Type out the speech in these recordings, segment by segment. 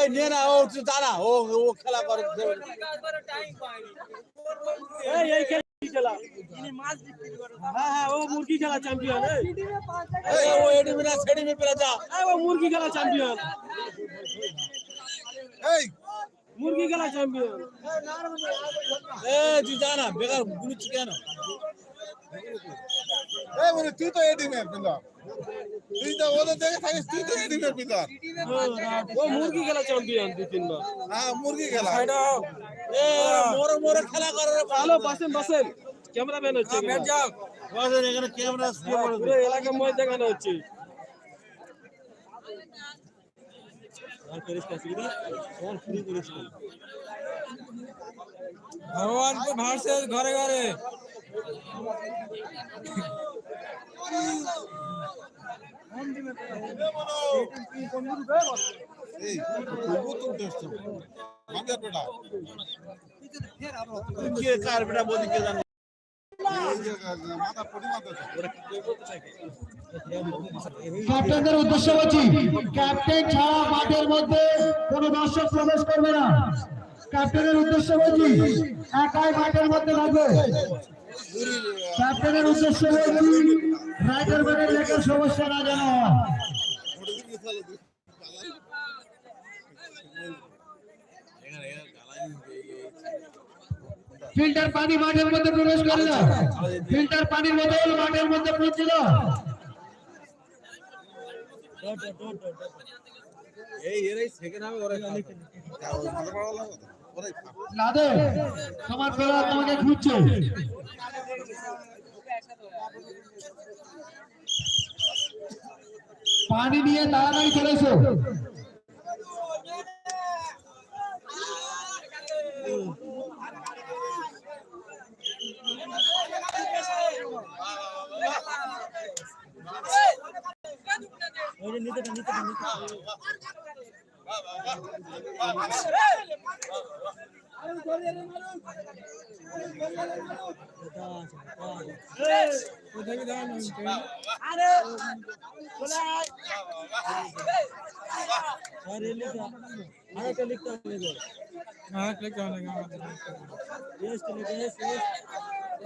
এই নিয়ে না ও তো দাঁড়া ও ও খেলা করে। এই এই খেলা কি খেলা? হ্যাঁ হ্যাঁ ও মুরগি খেলা চ্যাম্পিয়ন এই। ও এডিমি না পেলে যা। ও মুরগি খেলা চ্যাম্পিয়ন এই। মুরগি খেলা চ্যাম্পিয়ন এ তুই যা না বেকার গুলুচ্ছি কেন? এই বলে তুই তো এডিমের পিলার তুই তো ওদের দেখে থাকিস তুই তো এডিমের পিলার ও মুরগি খেলা চ্যাম্পিয়ন দু তিনবার। হ্যাঁ মুরগি খেলা। এ মোরে মোরে খেলা করে রে হ্যালো বাসেন বাসেন। ক্যামেরাম্যান হচ্ছে। বাসেন এখানে ক্যামেরা পুরো মধ্যে দেখানো হচ্ছে। ভগবান ঘরে ঘরে তো মাঙ্গার বেটা কে কার ক্যাপ্টেনদের উদ্দেশ্যে বলছি, ক্যাপ্টেন ছাড়া মাঠের মধ্যে কোনো দর্শক প্রবেশ করবে না। ক্যাপ্টেনের উদ্দেশ্যে বলছি, একাই মাঠের মধ্যে থাকবে। ক্যাপ্টেনের উদ্দেশ্যে বলছি রাইডার ম্যানের লেখার সমস্যা না তুই ফিল্টার পানি মাঠের মধ্যে প্রবেশ করে না ফিল্টার পানির বোতল মাঠের মধ্যে পৌঁছে এই এরাই সেকেন্ড হবে ওরা মাথা পড়া লাগবে ওরাই খা লাদে তোমার বেলা তোমাকে খুঁজছে। পানি নিয়ে তাড়াতাড়ি চলে এসো। হ্যাঁ ক্লিক করো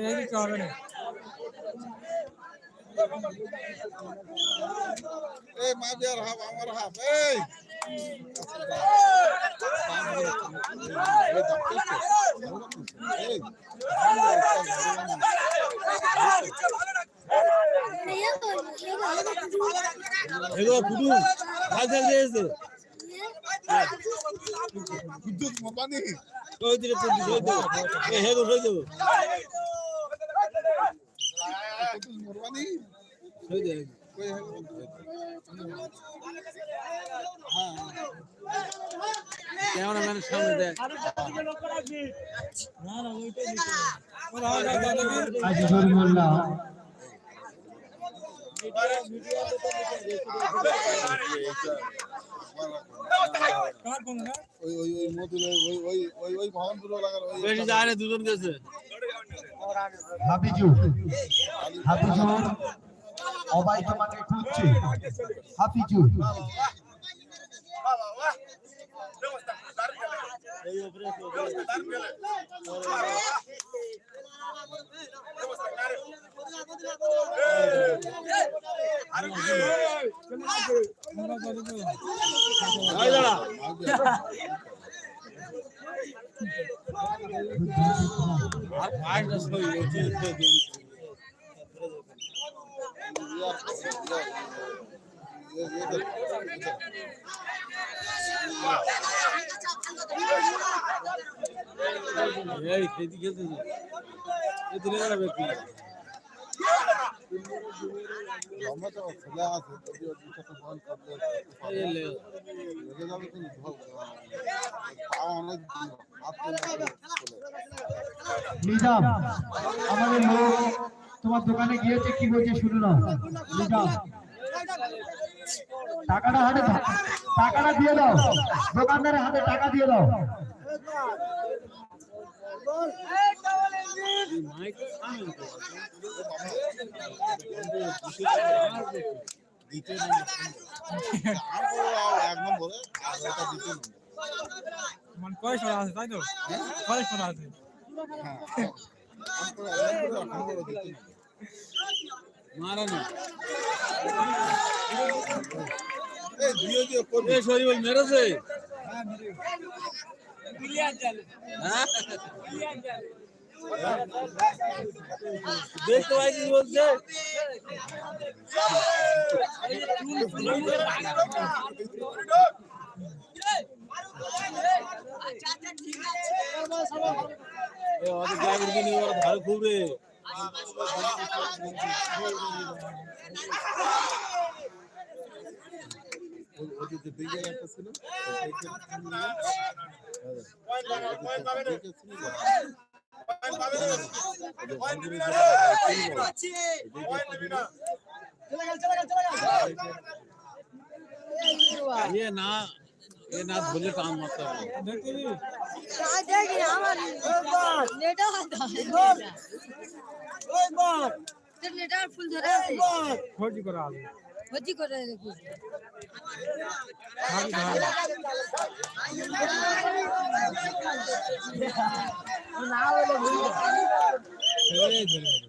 এই কি হবে না এই আমার হাফ এই এই। বিদ্যুৎ পানি ওই দিকে ওই দেবো ক্যামেরাম্যানের সামনে দেখ আজিজুর মোল্লা দুজন গেছে হাফিজু হাফিজু অবাই তোমাকে খুঁজছে হাফিজু আর পাঁচটা ছবি হচ্ছে এই খেতে খেতে এ দিনে গেল ব্যক্তি লম্বা চওড়া ছেলে আছে যদি ওর দুই চারটা এই যাবে কিন্তু ধর পা অনেক হাত চলে নিজাম আমাদের তোমার দোকানে গিয়েছে কি বলছে শুনে না টাকাটা হাতে টাকাটা দিয়ে দাও। দোকানদারের হাতে টাকা দিয়ে দাও। মানে কয় সরা আছে তাই তো? কয় সরা আছে। মেরেছে বলছে এ ওদের গ্রামের দিনে ये না। এ না ধরলে টান মারতে হবে। ধরে করা আছে ভর্তি করে ভাবি না বলে ভুল এই ধরে হবে।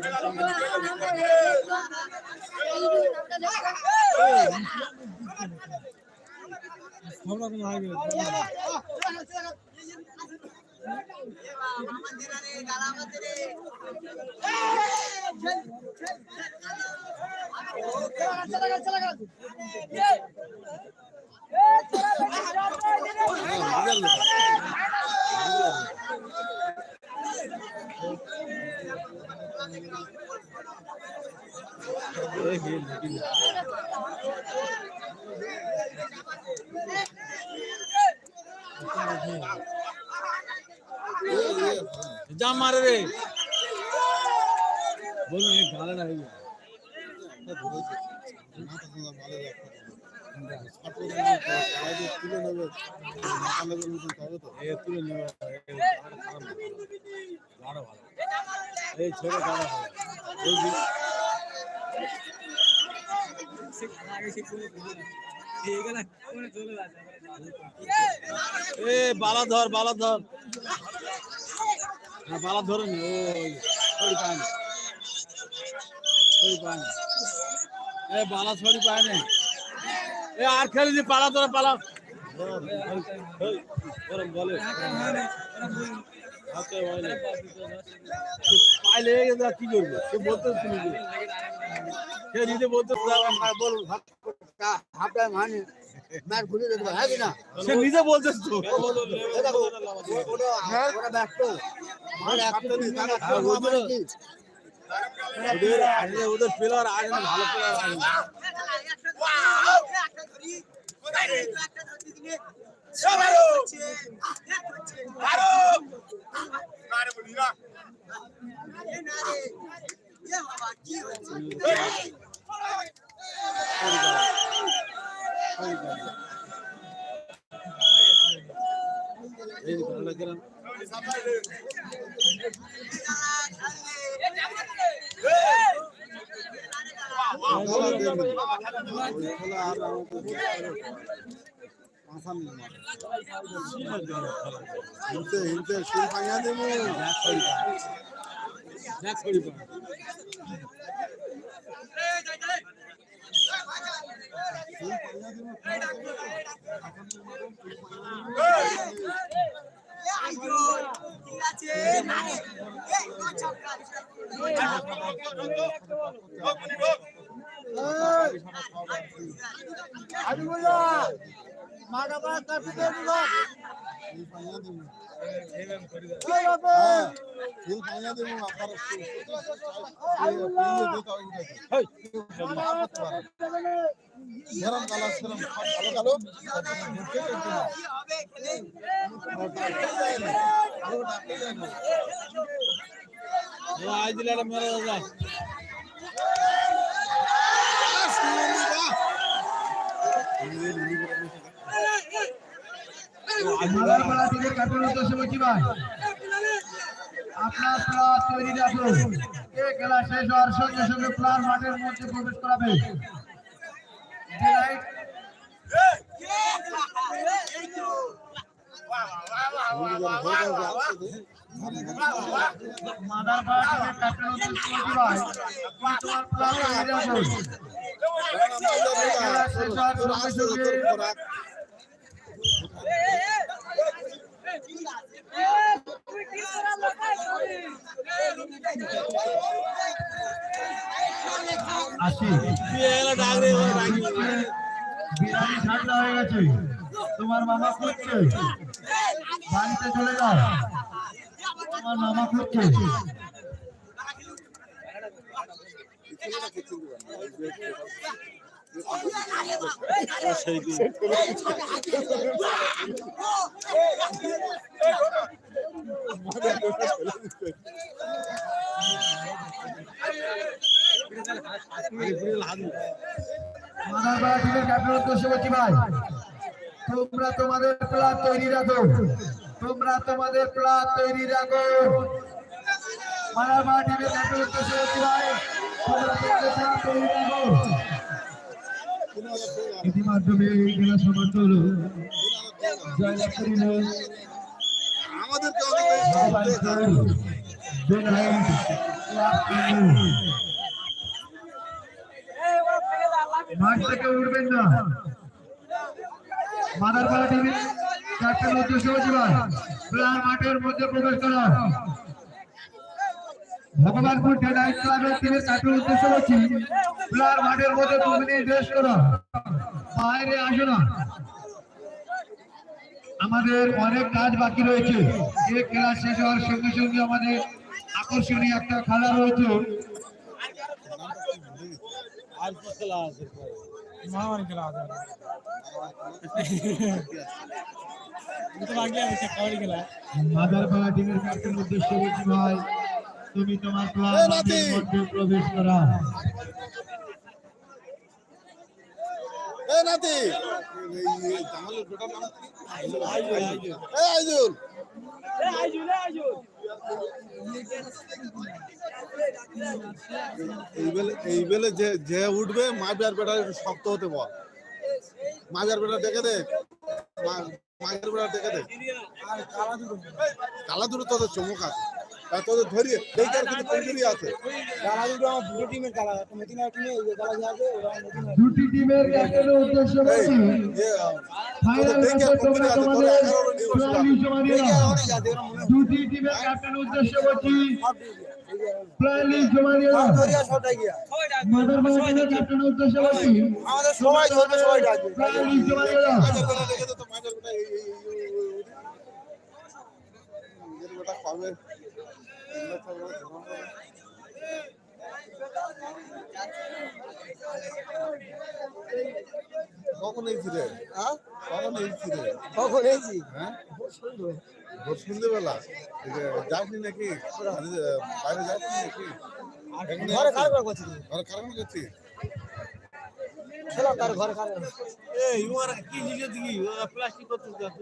তাহলে আর হবে না। সব রকম হয়ে গেছে এই হেল নাকি না। যা মারে রে বলুন এই গালে না হইবে তুলে নেবে মাথা লেগে মতন হবে তো এ তুলে নেবে এই এই যে- এ বালা ধর বালা ধর। হ্যাঁ বালা ধরে নি, ওই ছড়ি পায় না ছড়ি পায় না এ বালা ছড়ি পায় না। এ আর খেলি পালা ধরে পালা। এই, গরম বলে হাতে হয় না। সে সে বলতে শুনি সে নিজে সে নিজে বলছে তো হ্যাঁ, আগে ওদের প্লেয়ার আগে না ভালো প্লেয়ার আগে না। এই যে হিনতে হিনতে শুরু ভাঙা দেবো Next for you. Hey, আলু आज दिला मेरा दादा Thank you. মাদারপাড়া থেকে ক্যাপ্টেন উদ্দেশ্য বলছি ভাই আপনার প্লাস তৈরি রাখুন এই খেলা শেষ হওয়ার সঙ্গে সঙ্গে প্লাস মাঠের মধ্যে প্রবেশ করাবে মাদারপাড়া থেকে ক্যাপ্টেন উদ্দেশ্য বলছি ভাই তোমার প্লাস তৈরি রাখুন খেলা শেষ হওয়ার সঙ্গে সঙ্গে তোমার মামা খুঁজছে। বাড়িতে চলে যাও। তোমার মামা খুঁজছে। মাদারপাড়া টিমের ক্যাপ্টেন বলছি ভাই তোমরা তোমাদের প্লান তৈরি রাখো। তোমরা তোমাদের প্লান তৈরি রাখো। মাদারপাড়া টিমের ভাই। তোমরা তৈরি রাখো। ইতিমাধ্যমে এই খেলা সমাপ্ত হলো। জয়লাভ করিল। আমাদেরকে ভগবান জয় জয় মাঠ থেকে উঠবেন না। মাদারপাড়া টিভি ক্যাপ্টেন উদ্দেশ্য জীবন প্লেয়ার মাঠের মধ্যে প্রবেশ করা। ভগবানপুর নাইট ক্লাবের টিমের উদ্দেশ্য হচ্ছি প্লেয়ার মাঠের মধ্যে দু মিনিট রেস্ট করো বাইরে আসো না। আমাদের অনেক কাজ বাকি রয়েছে। এই খেলা শেষ হওয়ার সঙ্গে সঙ্গে আমাদের আকর্ষণীয় একটা খেলা রয়েছে। আর কি খেলা আছে? মহামারী খেলা আছে। মাদারপাড়া টিমের ক্যাপ্টেন উদ্দেশ্য বলছি ভাই? তুমি তোমার! মধ্যে প্রবেশ করা এই বেলে যে যে উঠবে মাইবার বেটা শক্ত হতে বল। মাইবার বেটা ডেকে দে। মা- মাইবার বেটা ডেকে দে। কালা দুটো তোদের চমক আছে। তোদের ধরিয়ে এই কার কিন্তু কমজোরি আছে দুটি টিমের ক্যাপ্টেনের উদ্দেশ্য এই বলছি যে ফাইনাল তোদের দেখে ম্যাচে কমজোরি তোমরা আছে তোর তোমাদের এগারো নিয়ে বসলাম প্রাণী জমা দিয়ে দাও। দুটি টিমের ক্যাপ্টেন উদ্দেশ্য বলছি প্রাণী জমা দিয়ে দাও। ক্যাপ্টেন উদ্দেশ্য বলছি আমাদের সবাই ধরবে সবাই ডাকবে প্রাণী জমা দিয়ে দাও। মাইবার বেটা ডেকে দে তো মাইবার বেটা এই কখন এইছি রে হ্যাঁ কখন এইছি রে কখন এইছি হ্যাঁ? ভোর সন্ধ্যেবেলা এই যে যাসনি নাকি? আরে বাইরে যাসনি নাকি? ঘরে? কারবার করছি ঘরে কারণ করছি তার ঘরে কারবার এই ওরা কি লিখে দিবি প্লাস্টিক করতে আর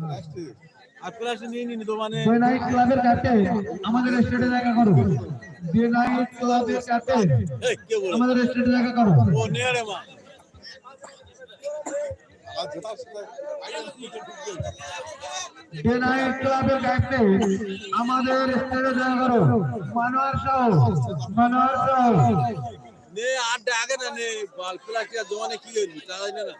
প্লাস্টিক? মানে। নাইট ক্লাবের ক্যাপ্টেন আমাদের স্টেটে জায়গা করো। নাইট ক্লাবের ক্যাপ্টেন কে বলে আমাদের স্টেটে জায়গা করো। ক্লাবের আমাদের স্টেটে জায়গা করো। মানোয়ার সাহ মানোয়ার সাহ। নে আড্ডা আগে না নে বাল প্লাস্টিক জমানে কি না।